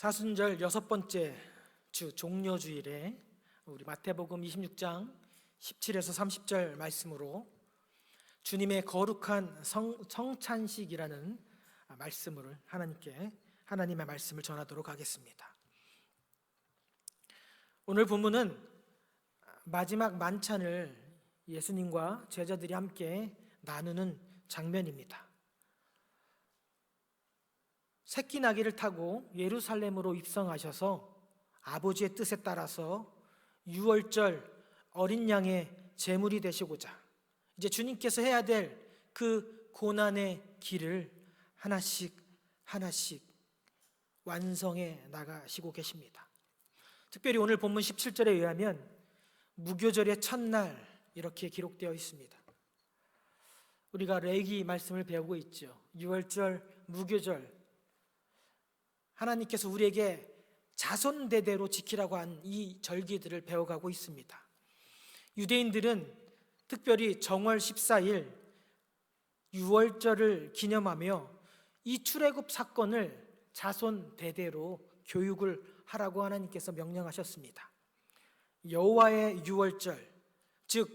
사순절 여섯 번째 주 종려 주일에 우리 마태복음 26장 17에서 30절 말씀으로 주님의 거룩한 성, 성찬식이라는 말씀을 하나님께 하나님의 말씀을 전하도록 하겠습니다. 오늘 본문은 마지막 만찬을 예수님과 제자들이 함께 나누는 장면입니다. 새끼 나귀를 타고 예루살렘으로 입성하셔서 아버지의 뜻에 따라서 유월절 어린 양의 제물이 되시고자 이제 주님께서 해야 될 그 고난의 길을 하나씩 하나씩 완성해 나가시고 계십니다. 특별히 오늘 본문 17절에 의하면 무교절의 첫날 이렇게 기록되어 있습니다. 우리가 레기 말씀을 배우고 있죠. 6월절 무교절 하나님께서 우리에게 자손 대대로 지키라고 한 이 절기들을 배워가고 있습니다. 유대인들은 특별히 정월 14일 6월절을 기념하며 이 출애굽 사건을 자손 대대로 교육을 하라고 하나님께서 명령하셨습니다. 여호와의 6월절 즉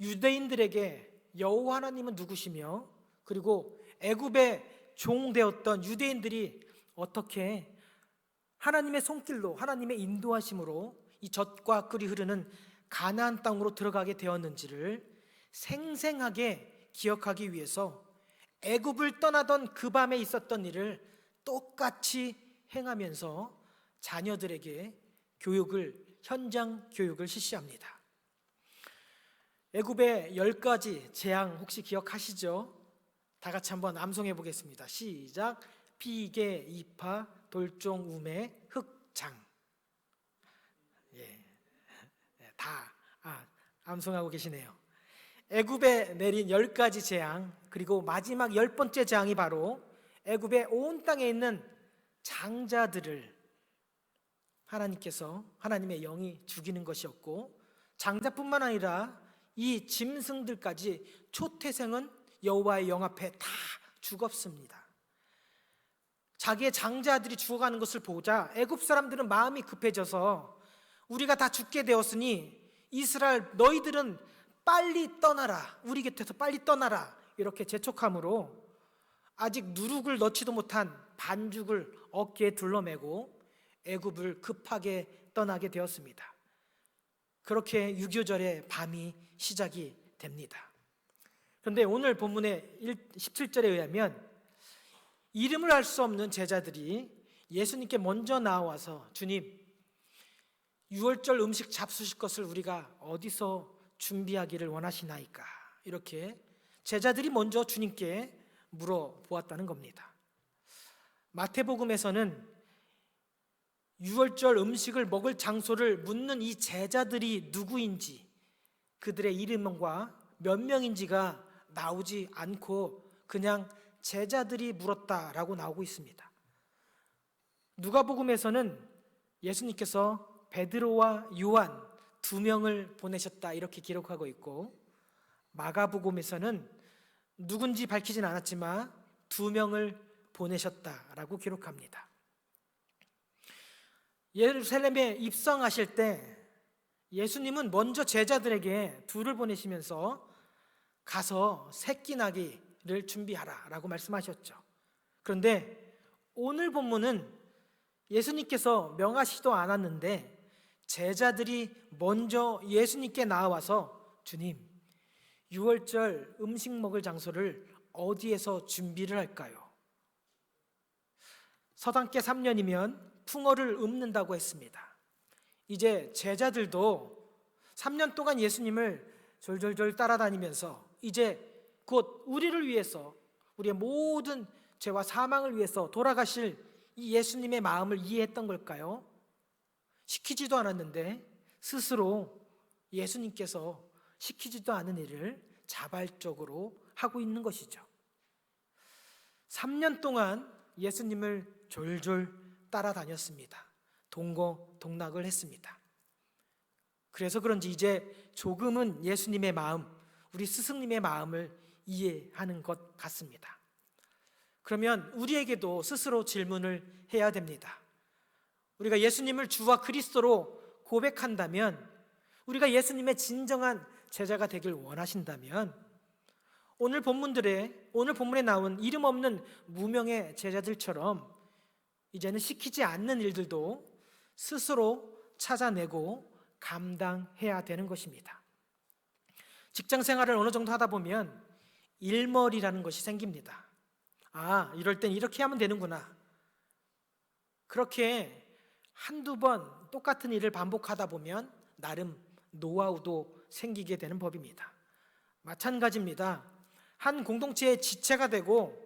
유대인들에게 여호와 하나님은 누구시며 그리고 애굽의 종 되었던 유대인들이 어떻게 하나님의 손길로 하나님의 인도하심으로 이 젖과 꿀이 흐르는 가나안 땅으로 들어가게 되었는지를 생생하게 기억하기 위해서 애굽을 떠나던 그 밤에 있었던 일을 똑같이 행하면서 자녀들에게 교육을 현장 교육을 실시합니다. 애굽의 열 가지 재앙 혹시 기억하시죠? 다 같이 한번 암송해 보겠습니다. 시작. 피개, 이파, 돌종, 우매, 흑장. 예, 다 아, 암송하고 계시네요. 애굽에 내린 열 가지 재앙 그리고 마지막 열 번째 재앙이 바로 애굽의 온 땅에 있는 장자들을 하나님께서 하나님의 영이 죽이는 것이었고 장자뿐만 아니라 이 짐승들까지 초태생은 여호와의 영 앞에 다 죽었습니다. 자기의 장자들이 죽어가는 것을 보자 애굽 사람들은 마음이 급해져서 우리가 다 죽게 되었으니 이스라엘 너희들은 빨리 떠나라 우리 곁에서 빨리 떠나라 이렇게 재촉함으로 아직 누룩을 넣지도 못한 반죽을 어깨에 둘러매고 애굽을 급하게 떠나게 되었습니다. 그렇게 유교절의 밤이 시작이 됩니다. 그런데 오늘 본문의 17절에 의하면 이름을 알 수 없는 제자들이 예수님께 먼저 나와서 주님, 6월절 음식 잡수실 것을 우리가 어디서 준비하기를 원하시나이까? 이렇게 제자들이 먼저 주님께 물어보았다는 겁니다. 마태복음에서는 6월절 음식을 먹을 장소를 묻는 이 제자들이 누구인지 그들의 이름과 몇 명인지가 나오지 않고 그냥 제자들이 물었다라고 나오고 있습니다. 누가복음에서는 예수님께서 베드로와 요한 두 명을 보내셨다 이렇게 기록하고 있고 마가복음에서는 누군지 밝히진 않았지만 두 명을 보내셨다라고 기록합니다. 예루살렘에 입성하실 때 예수님은 먼저 제자들에게 둘을 보내시면서 가서 새끼 나기 를 준비하라 라고 말씀하셨죠. 그런데 오늘 본문은 예수님께서 명하시도 않았는데 제자들이 먼저 예수님께 나와서 주님, 6월절 음식 먹을 장소를 어디에서 준비를 할까요? 서당께 3년이면 풍어를 읊는다고 했습니다. 이제 제자들도 3년 동안 예수님을 졸졸졸 따라다니면서 이제 곧 우리를 위해서 우리의 모든 죄와 사망을 위해서 돌아가실 이 예수님의 마음을 이해했던 걸까요? 시키지도 않았는데 스스로 예수님께서 시키지도 않은 일을 자발적으로 하고 있는 것이죠. 3년 동안 예수님을 졸졸 따라다녔습니다. 동거 동락을 했습니다. 그래서 그런지 이제 조금은 예수님의 마음, 우리 스승님의 마음을 이해하는 것 같습니다. 그러면 우리에게도 스스로 질문을 해야 됩니다. 우리가 예수님을 주와 그리스도로 고백한다면 우리가 예수님의 진정한 제자가 되길 원하신다면 오늘 본문들에 오늘 본문에 나온 이름 없는 무명의 제자들처럼 이제는 시키지 않는 일들도 스스로 찾아내고 감당해야 되는 것입니다. 직장 생활을 어느 정도 하다 보면 일머리라는 것이 생깁니다. 아, 이럴 땐 이렇게 하면 되는구나. 그렇게 한두 번 똑같은 일을 반복하다 보면 나름 노하우도 생기게 되는 법입니다. 마찬가지입니다. 한 공동체의 지체가 되고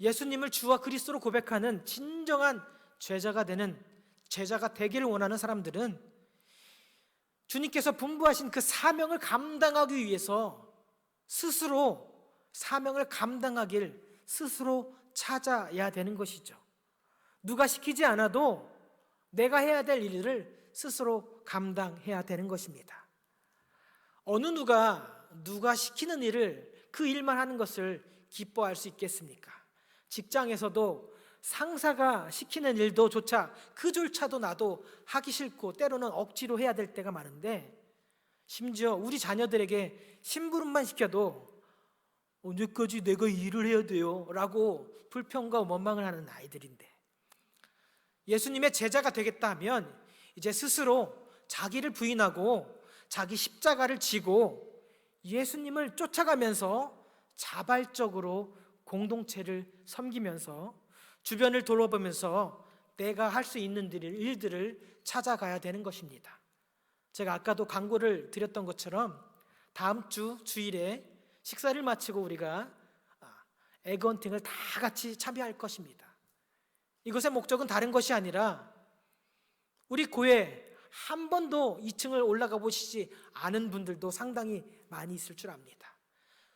예수님을 주와 그리스도로 고백하는 진정한 제자가 되는 제자가 되기를 원하는 사람들은 주님께서 분부하신 그 사명을 감당하기 위해서 스스로 사명을 감당하길 스스로 찾아야 되는 것이죠. 누가 시키지 않아도 내가 해야 될 일을 스스로 감당해야 되는 것입니다. 어느 누가 누가 시키는 일을 그 일만 하는 것을 기뻐할 수 있겠습니까? 직장에서도 상사가 시키는 일도 조차 그조차도 나도 하기 싫고 때로는 억지로 해야 될 때가 많은데 심지어 우리 자녀들에게 심부름만 시켜도 언제까지 내가 일을 해야 돼요? 라고 불평과 원망을 하는 아이들인데 예수님의 제자가 되겠다 하면 이제 스스로 자기를 부인하고 자기 십자가를 지고 예수님을 쫓아가면서 자발적으로 공동체를 섬기면서 주변을 돌아보면서 내가 할 수 있는 일들을 찾아가야 되는 것입니다. 제가 아까도 광고를 드렸던 것처럼 다음 주 주일에 식사를 마치고 우리가 에그헌팅을 다 같이 참여할 것입니다. 이것의 목적은 다른 것이 아니라 우리 교회 한 번도 2층을 올라가 보시지 않은 분들도 상당히 많이 있을 줄 압니다.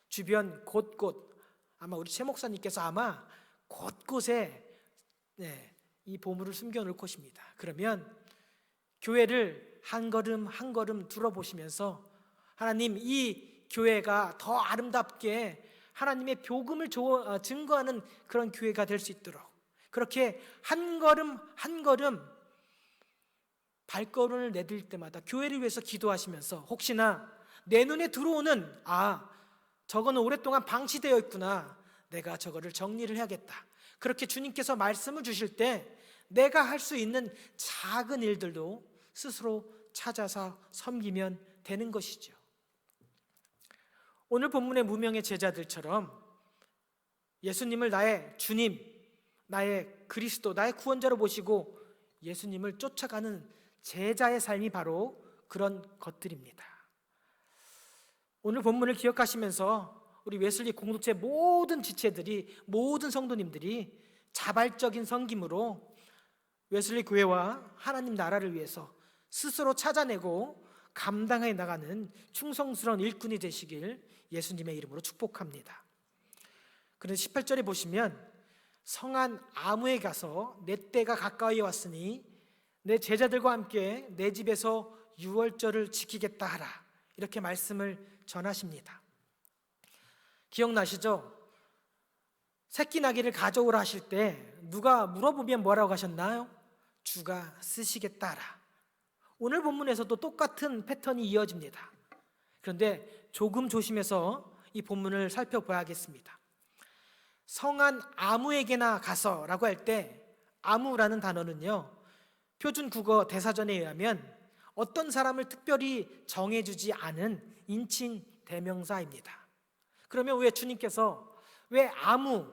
주변 곳곳 아마 우리 최 목사님께서 아마 곳곳에 네, 이 보물을 숨겨 놓을 것입니다. 그러면 교회를 한 걸음 한 걸음 둘러보시면서 하나님 이 교회가 더 아름답게 하나님의 복음을 어, 증거하는 그런 교회가 될 수 있도록. 그렇게 한 걸음 한 걸음 발걸음을 내딜 때마다 교회를 위해서 기도하시면서 혹시나 내 눈에 들어오는 아 저거는 오랫동안 방치되어 있구나. 내가 저거를 정리를 해야겠다. 그렇게 주님께서 말씀을 주실 때 내가 할 수 있는 작은 일들도 스스로 찾아서 섬기면 되는 것이죠. 오늘 본문의 무명의 제자들처럼 예수님을 나의 주님, 나의 그리스도, 나의 구원자로 모시고 예수님을 쫓아가는 제자의 삶이 바로 그런 것들입니다. 오늘 본문을 기억하시면서 우리 웨슬리 공동체 모든 지체들이 모든 성도님들이 자발적인 섬김으로 웨슬리 교회와 하나님 나라를 위해서 스스로 찾아내고 감당해 나가는 충성스러운 일꾼이 되시길 예수님의 이름으로 축복합니다. 그런데 18절에 보시면 성한 아무에 가서 내 때가 가까이 왔으니 내 제자들과 함께 내 집에서 유월절을 지키겠다 하라. 이렇게 말씀을 전하십니다. 기억나시죠? 새끼 나귀를 가져오라 하실 때 누가 물어보면 뭐라고 하셨나요? 주가 쓰시겠다라. 오늘 본문에서도 똑같은 패턴이 이어집니다. 그런데 조금 조심해서 이 본문을 살펴봐야겠습니다. 성한 아무에게나 가서라고 할 때 아무라는 단어는요. 표준 국어 대사전에 의하면 어떤 사람을 특별히 정해주지 않은 인칭 대명사입니다. 그러면 왜 주님께서 왜 아무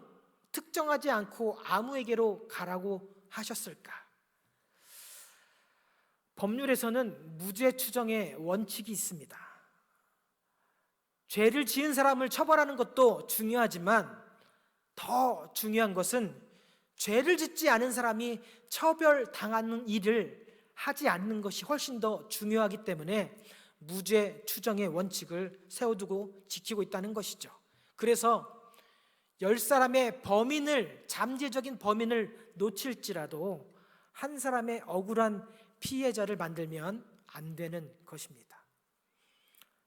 특정하지 않고 아무에게로 가라고 하셨을까? 법률에서는 무죄 추정의 원칙이 있습니다. 죄를 지은 사람을 처벌하는 것도 중요하지만 더 중요한 것은 죄를 짓지 않은 사람이 처벌당하는 일을 하지 않는 것이 훨씬 더 중요하기 때문에 무죄 추정의 원칙을 세워두고 지키고 있다는 것이죠. 그래서 열 사람의 범인을 잠재적인 범인을 놓칠지라도 한 사람의 억울한 피해자를 만들면 안 되는 것입니다.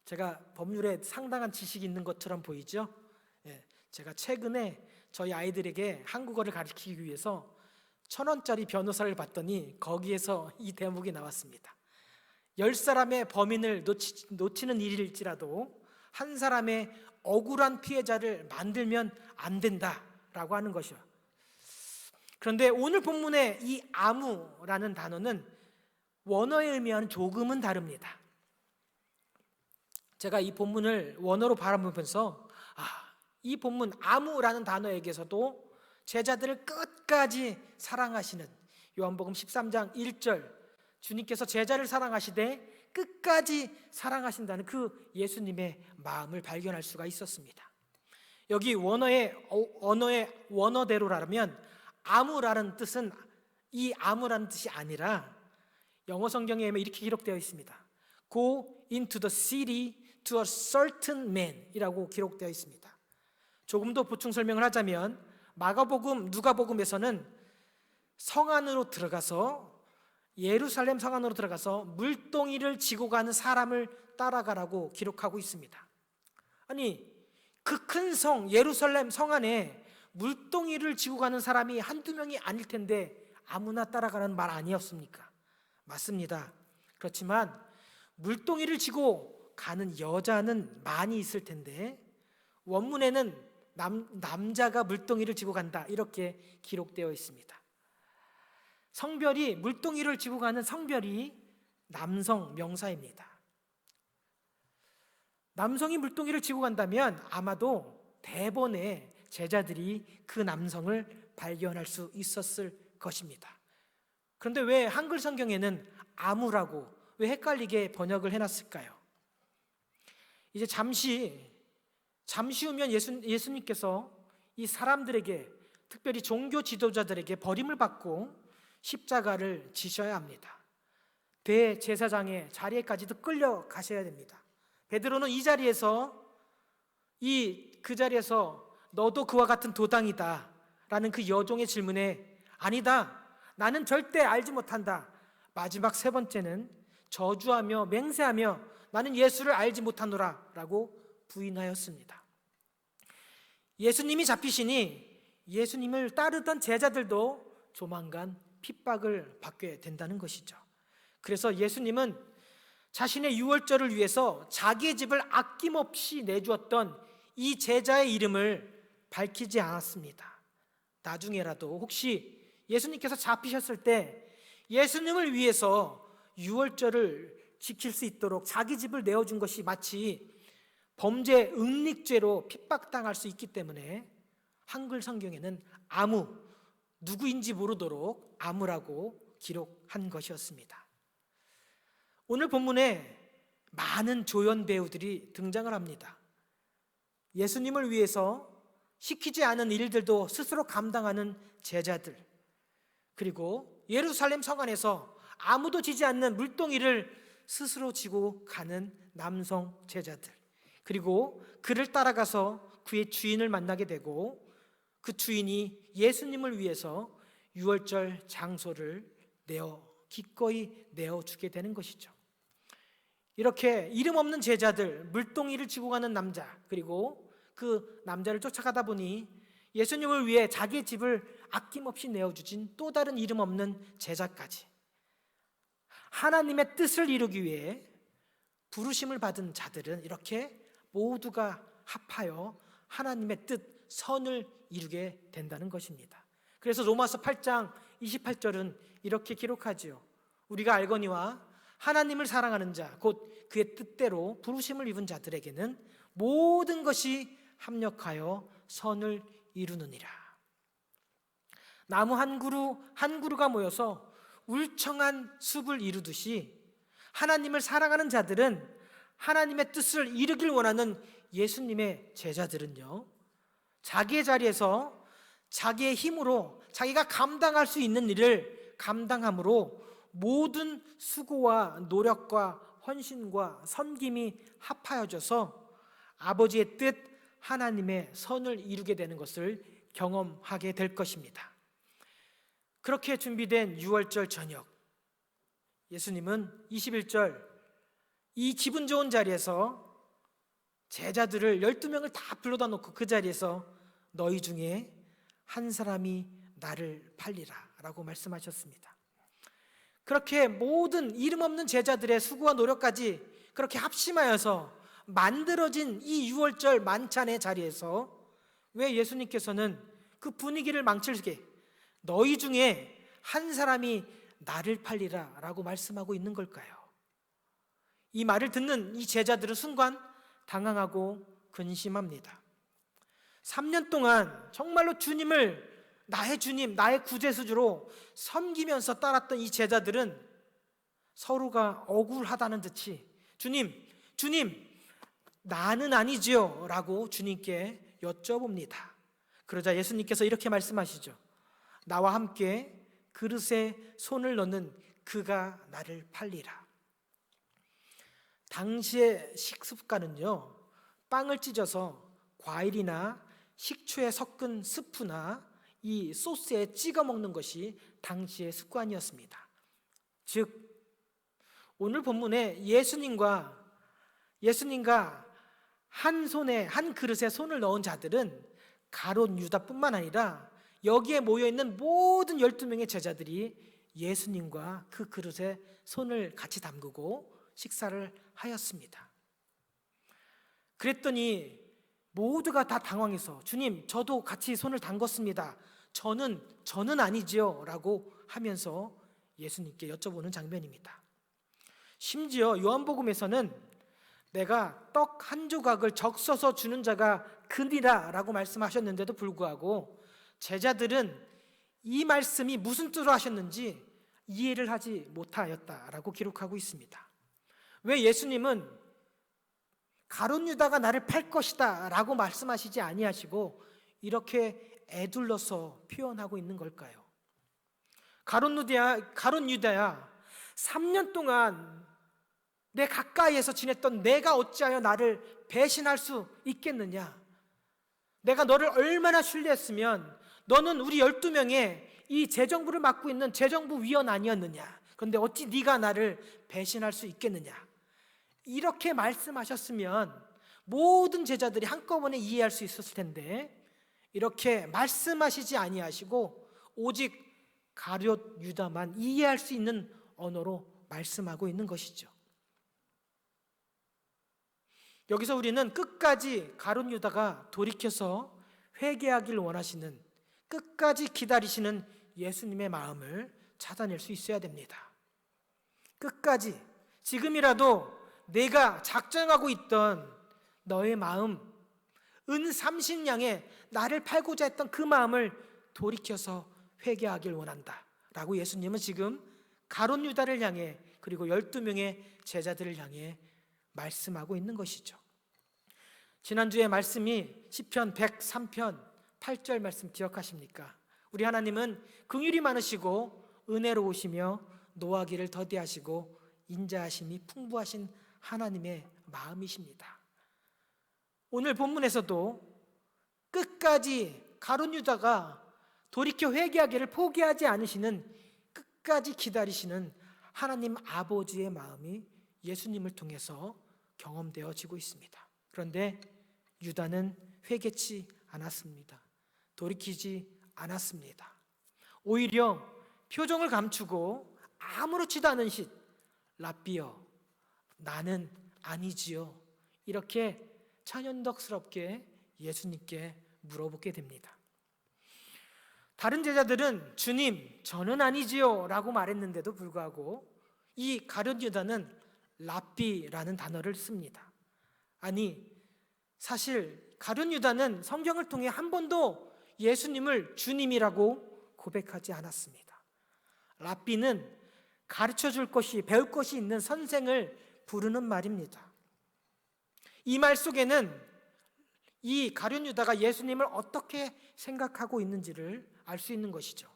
제가 법률에 상당한 지식이 있는 것처럼 보이죠? 예, 제가 최근에 저희 아이들에게 한국어를 가르치기 위해서 천 원짜리 변호사를 봤더니 거기에서 이 대목이 나왔습니다. 열 사람의 범인을 놓치, 놓치는 일일지라도 한 사람의 억울한 피해자를 만들면 안 된다라고 하는 것이요. 그런데 오늘 본문의 이 아무라는 단어는 원어의 의미와는 조금은 다릅니다. 제가 이 본문을 원어로 바라보면서 아, 이 본문 아무라는 단어에게서도 제자들을 끝까지 사랑하시는 요한복음 13장 1절 주님께서 제자를 사랑하시되 끝까지 사랑하신다는 그 예수님의 마음을 발견할 수가 있었습니다. 여기 원어의 어, 언어의 원어대로라면 아무라는 뜻은 이 아무라는 뜻이 아니라 영어 성경에 이렇게 기록되어 있습니다. Go into the city to a certain man이라고 기록되어 있습니다. 조금 더 보충 설명을 하자면 마가복음, 누가복음에서는 성 안으로 들어가서 예루살렘 성 안으로 들어가서 물동이를 지고 가는 사람을 따라가라고 기록하고 있습니다. 아니 그 큰 성 예루살렘 성 안에 물동이를 지고 가는 사람이 한두 명이 아닐 텐데 아무나 따라가는 말 아니었습니까? 맞습니다. 그렇지만 물동이를 지고 가는 여자는 많이 있을 텐데 원문에는 남, 남자가 물동이를 지고 간다 이렇게 기록되어 있습니다. 성별이 물동이를 지고 가는 성별이 남성 명사입니다. 남성이 물동이를 지고 간다면 아마도 대본에 제자들이 그 남성을 발견할 수 있었을 것입니다. 그런데 왜 한글 성경에는 아무라고 왜 헷갈리게 번역을 해놨을까요? 이제 잠시 잠시 후면 예수, 예수님께서 이 사람들에게 특별히 종교 지도자들에게 버림을 받고 십자가를 지셔야 합니다. 대제사장의 자리에까지도 끌려가셔야 됩니다. 베드로는 이 자리에서 이 그 자리에서 너도 그와 같은 도당이다 라는 그 여종의 질문에 아니다. 나는 절대 알지 못한다. 마지막 세 번째는 저주하며 맹세하며 나는 예수를 알지 못하노라 라고 부인하였습니다. 예수님이 잡히시니 예수님을 따르던 제자들도 조만간 핍박을 받게 된다는 것이죠. 그래서 예수님은 자신의 유월절을 위해서 자기의 집을 아낌없이 내주었던 이 제자의 이름을 밝히지 않았습니다. 나중에라도 혹시 예수님께서 잡히셨을 때 예수님을 위해서 유월절을 지킬 수 있도록 자기 집을 내어준 것이 마치 범죄 응닉죄로 핍박당할 수 있기 때문에 한글 성경에는 아무 누구인지 모르도록 아무라고 기록한 것이었습니다. 오늘 본문에 많은 조연 배우들이 등장을 합니다. 예수님을 위해서 시키지 않은 일들도 스스로 감당하는 제자들, 그리고 예루살렘 성 안에서 아무도 지지 않는 물동이를 스스로 지고 가는 남성 제자들, 그리고 그를 따라가서 그의 주인을 만나게 되고 그 주인이 예수님을 위해서 유월절 장소를 내어 기꺼이 내어 주게 되는 것이죠. 이렇게 이름 없는 제자들, 물동이를 지고 가는 남자, 그리고 그 남자를 쫓아가다 보니 예수님을 위해 자기의 집을 아낌없이 내어주진 또 다른 이름 없는 제자까지 하나님의 뜻을 이루기 위해 부르심을 받은 자들은 이렇게 모두가 합하여 하나님의 뜻, 선을 이루게 된다는 것입니다. 그래서 로마서 8장 28절은 이렇게 기록하지요. 우리가 알거니와 하나님을 사랑하는 자, 곧 그의 뜻대로 부르심을 입은 자들에게는 모든 것이 합력하여 선을 이루느니라. 나무 한 그루 한 그루가 모여서 울청한 숲을 이루듯이 하나님을 사랑하는 자들은 하나님의 뜻을 이루길 원하는 예수님의 제자들은요. 자기의 자리에서 자기의 힘으로 자기가 감당할 수 있는 일을 감당함으로 모든 수고와 노력과 헌신과 섬김이 합하여져서 아버지의 뜻 하나님의 선을 이루게 되는 것을 경험하게 될 것입니다. 그렇게 준비된 6월절 저녁 예수님은 21절 이 기분 좋은 자리에서 제자들을 12명을 다 불러다 놓고 그 자리에서 너희 중에 한 사람이 나를 팔리라 라고 말씀하셨습니다. 그렇게 모든 이름 없는 제자들의 수고와 노력까지 그렇게 합심하여서 만들어진 이 유월절 만찬의 자리에서 왜 예수님께서는 그 분위기를 망칠게 너희 중에 한 사람이 나를 팔리라 라고 말씀하고 있는 걸까요? 이 말을 듣는 이 제자들은 순간 당황하고 근심합니다. 3년 동안 정말로 주님을 나의 주님, 나의 구제수주로 섬기면서 따랐던 이 제자들은 서로가 억울하다는 듯이 주님, 주님, 나는 아니지요. 라고 주님께 여쭤봅니다. 그러자 예수님께서 이렇게 말씀하시죠. 나와 함께 그릇에 손을 넣는 그가 나를 팔리라. 당시의 식습관은요, 빵을 찢어서 과일이나 식초에 섞은 스프나 이 소스에 찍어 먹는 것이 당시의 습관이었습니다. 즉, 오늘 본문에 예수님과 예수님과 한 손에 한 그릇에 손을 넣은 자들은 가론 유다뿐만 아니라 여기에 모여 있는 모든 12명의 제자들이 예수님과 그 그릇에 손을 같이 담그고 식사를 하였습니다. 그랬더니 모두가 다 당황해서 주님, 저도 같이 손을 담궜습니다. 저는 저는 아니지요라고 하면서 예수님께 여쭤보는 장면입니다. 심지어 요한복음에서는 내가 떡 한 조각을 적셔서 주는 자가 그니라라고 말씀하셨는데도 불구하고 제자들은 이 말씀이 무슨 뜻으로 하셨는지 이해를 하지 못하였다라고 기록하고 있습니다. 왜 예수님은 가론 유다가 나를 팔 것이다라고 말씀하시지 아니하시고 이렇게 애둘러서 표현하고 있는 걸까요? 가론 유다야, 가론 유다야, 3년 동안 내 가까이에서 지냈던 내가 어찌하여 나를 배신할 수 있겠느냐? 내가 너를 얼마나 신뢰했으면 너는 우리 12명의 이 재정부를 맡고 있는 재정부 위원 아니었느냐? 그런데 어찌 네가 나를 배신할 수 있겠느냐? 이렇게 말씀하셨으면 모든 제자들이 한꺼번에 이해할 수 있었을 텐데 이렇게 말씀하시지 아니하시고 오직 가룟 유다만 이해할 수 있는 언어로 말씀하고 있는 것이죠. 여기서 우리는 끝까지 가룟 유다가 돌이켜서 회개하길 원하시는 끝까지 기다리시는 예수님의 마음을 찾아낼 수 있어야 됩니다. 끝까지 지금이라도 내가 작정하고 있던 너의 마음 은 삼신양에 나를 팔고자 했던 그 마음을 돌이켜서 회개하길 원한다. 라고 예수님은 지금 가론 유다를 향해 그리고 12명의 제자들을 향해 말씀하고 있는 것이죠. 지난주에 말씀이 시편 103편 8절 말씀 기억하십니까? 우리 하나님은 긍휼이 많으시고 은혜로우시며 노하기를 더디하시고 인자하심이 풍부하신 하나님의 마음이십니다. 오늘 본문에서도 끝까지 가론 유다가 돌이켜 회개하기를 포기하지 않으시는 끝까지 기다리시는 하나님 아버지의 마음이 예수님을 통해서 경험되어지고 있습니다. 그런데 유다는 회개치 않았습니다. 돌이키지 않았습니다. 오히려 표정을 감추고 아무렇지도 않은 시 라비어 나는 아니지요. 이렇게 찬연덕스럽게 예수님께 물어보게 됩니다. 다른 제자들은 주님, 저는 아니지요. 라고 말했는데도 불구하고 이 가룟 유다는 라비라는 단어를 씁니다. 아니, 사실 가룟 유다는 성경을 통해 한 번도 예수님을 주님이라고 고백하지 않았습니다. 라비는 가르쳐 줄 것이, 배울 것이 있는 선생을 부르는 말입니다. 이 말 속에는 이 가룟 유다가 예수님을 어떻게 생각하고 있는지를 알 수 있는 것이죠.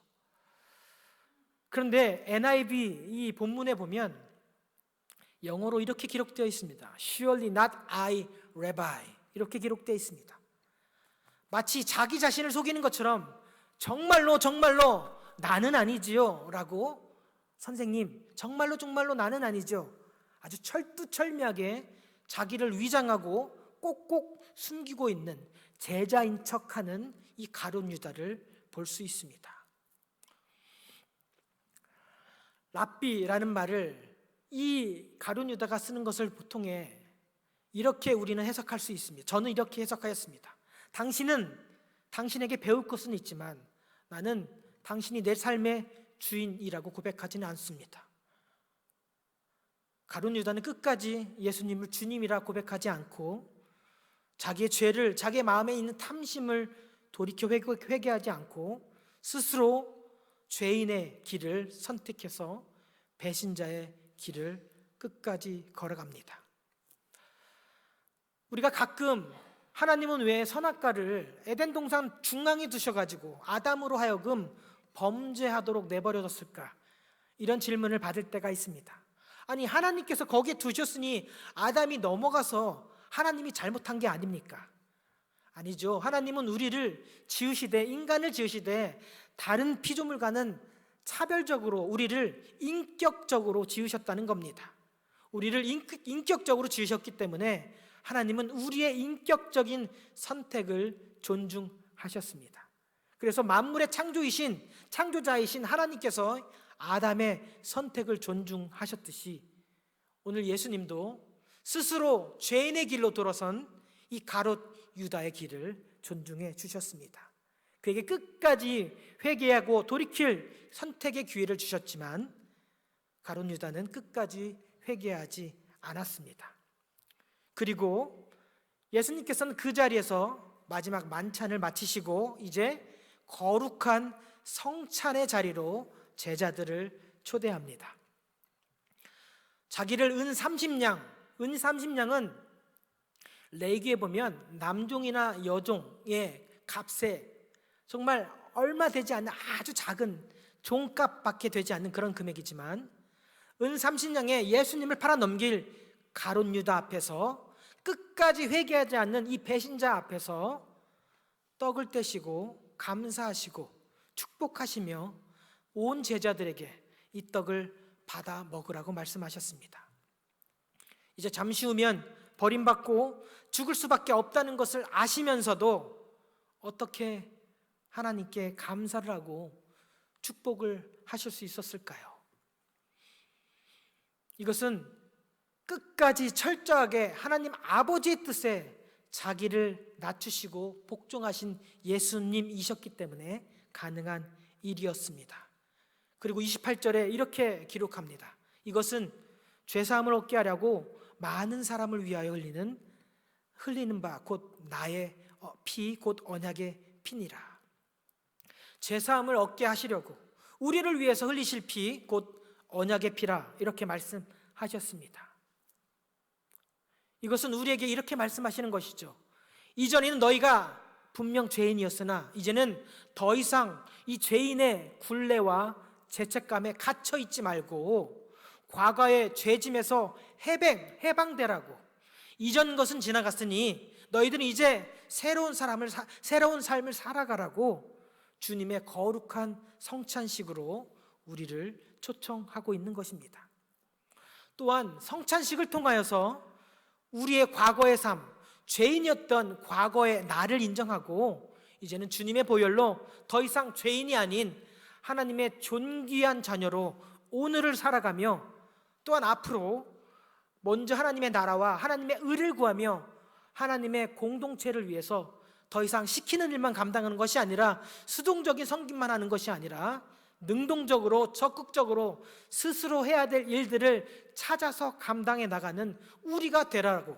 그런데 NIV 이 본문에 보면 영어로 이렇게 기록되어 있습니다. Surely not I, Rabbi. 이렇게 기록되어 있습니다. 마치 자기 자신을 속이는 것처럼 정말로 정말로 나는 아니지요. 라고 선생님, 정말로 정말로 나는 아니죠. 아주 철두철미하게 자기를 위장하고 꼭꼭 숨기고 있는 제자인 척하는 이 가론 유다를 볼 수 있습니다. 랍비라는 말을 이 가룟 유다가 쓰는 것을 보통에 이렇게 우리는 해석할 수 있습니다. 저는 이렇게 해석하였습니다. 당신은 당신에게 배울 것은 있지만 나는 당신이 내 삶의 주인이라고 고백하지는 않습니다. 가룟 유다는 끝까지 예수님을 주님이라 고백하지 않고 자기의 죄를 자기의 마음에 있는 탐심을 돌이켜 회개- 회개하지 않고 스스로 죄인의 길을 선택해서 배신자의 길을 끝까지 걸어갑니다. 우리가 가끔 하나님은 왜 선악과를 에덴 동산 중앙에 두셔가지고 아담으로 하여금 범죄하도록 내버려뒀을까? 이런 질문을 받을 때가 있습니다. 아니 하나님께서 거기에 두셨으니 아담이 넘어가서 하나님이 잘못한 게 아닙니까? 아니죠. 하나님은 우리를 지으시되 인간을 지으시되 다른 피조물과는 차별적으로 우리를 인격적으로 지으셨다는 겁니다. 우리를 인- 인격적으로 지으셨기 때문에 하나님은 우리의 인격적인 선택을 존중하셨습니다. 그래서 만물의 창조이신 창조자이신 하나님께서 아담의 선택을 존중하셨듯이 오늘 예수님도 스스로 죄인의 길로 돌아선 이 가롯 유다의 길을 존중해 주셨습니다. 그에게 끝까지 회개하고 돌이킬 선택의 기회를 주셨지만 가롯 유다는 끝까지 회개하지 않았습니다. 그리고 예수님께서는 그 자리에서 마지막 만찬을 마치시고 이제 거룩한 성찬의 자리로 제자들을 초대합니다. 자기를 은 30냥, 은 30냥은 레이기에 보면 남종이나 여종의 값에 정말 얼마 되지 않는 아주 작은 종값밖에 되지 않는 그런 금액이지만 은 30냥에 예수님을 팔아 넘길 가론 유다 앞에서 끝까지 회개하지 않는 이 배신자 앞에서 떡을 떼시고 감사하시고 축복하시며 온 제자들에게 이 떡을 받아 먹으라고 말씀하셨습니다. 이제 잠시 후면 버림받고 죽을 수밖에 없다는 것을 아시면서도 어떻게 하나님께 감사를 하고 축복을 하실 수 있었을까요? 이것은 끝까지 철저하게 하나님 아버지의 뜻에 자기를 낮추시고 복종하신 예수님이셨기 때문에 가능한 일이었습니다. 그리고 28절에 이렇게 기록합니다. 이것은 죄사함을 얻게 하려고 많은 사람을 위하여 흘리는 흘리는 바 곧 나의 어, 피곧 언약의 피니라. 죄사함을 얻게 하시려고 우리를 위해서 흘리실 피 곧 언약의 피라 이렇게 말씀하셨습니다. 이것은 우리에게 이렇게 말씀하시는 것이죠. 이전에는 너희가 분명 죄인이었으나 이제는 더 이상 이 죄인의 굴레와 죄책감에 갇혀 있지 말고 과거의 죄짐에서 해방 해방되라고 이전 것은 지나갔으니 너희들은 이제 새로운 사람을 사- 새로운 삶을 살아가라고 주님의 거룩한 성찬식으로 우리를 초청하고 있는 것입니다. 또한 성찬식을 통하여서 우리의 과거의 삶, 죄인이었던 과거의 나를 인정하고 이제는 주님의 보혈로 더 이상 죄인이 아닌 하나님의 존귀한 자녀로 오늘을 살아가며 또한 앞으로 먼저 하나님의 나라와 하나님의 의를 구하며 하나님의 공동체를 위해서 더 이상 시키는 일만 감당하는 것이 아니라 수동적인 성김만 하는 것이 아니라 능동적으로 적극적으로 스스로 해야 될 일들을 찾아서 감당해 나가는 우리가 되라고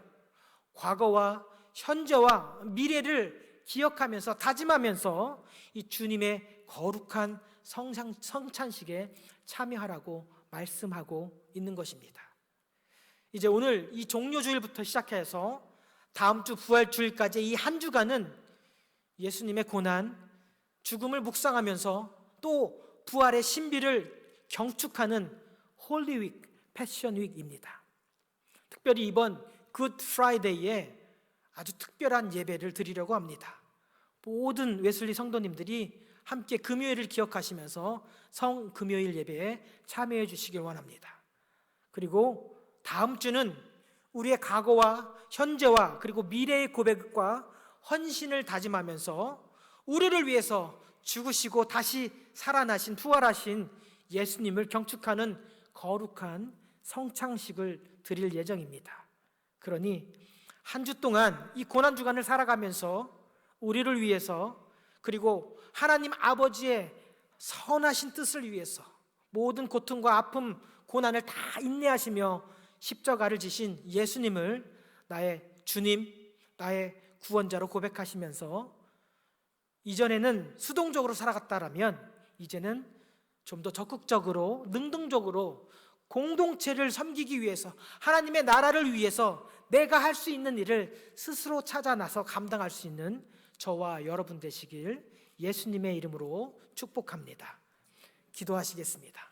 과거와 현재와 미래를 기억하면서 다짐하면서 이 주님의 거룩한 성상, 성찬식에 참여하라고 말씀하고 있는 것입니다. 이제 오늘 이 종료주일부터 시작해서 다음 주 부활주일까지 이 한 주간은 예수님의 고난, 죽음을 묵상하면서 또 부활의 신비를 경축하는 홀리 윅, 패션 윅입니다. 특별히 이번 굿 프라이데이에 아주 특별한 예배를 드리려고 합니다. 모든 웨슬리 성도님들이 함께 금요일을 기억하시면서 성 금요일 예배에 참여해 주시길 원합니다. 그리고 다음 주는 우리의 과거와 현재와 그리고 미래의 고백과 헌신을 다짐하면서 우리를 위해서 죽으시고 다시 살아나신 부활하신 예수님을 경축하는 거룩한 성창식을 드릴 예정입니다. 그러니 한 주 동안 이 고난 주간을 살아가면서 우리를 위해서 그리고 하나님 아버지의 선하신 뜻을 위해서 모든 고통과 아픔, 고난을 다 인내하시며 십자가를 지신 예수님을 나의 주님, 나의 구원자로 고백하시면서 이전에는 수동적으로 살아갔다라면 이제는 좀 더 적극적으로 능동적으로 공동체를 섬기기 위해서 하나님의 나라를 위해서 내가 할 수 있는 일을 스스로 찾아 나서 감당할 수 있는 저와 여러분 되시길 예수님의 이름으로 축복합니다. 기도하시겠습니다.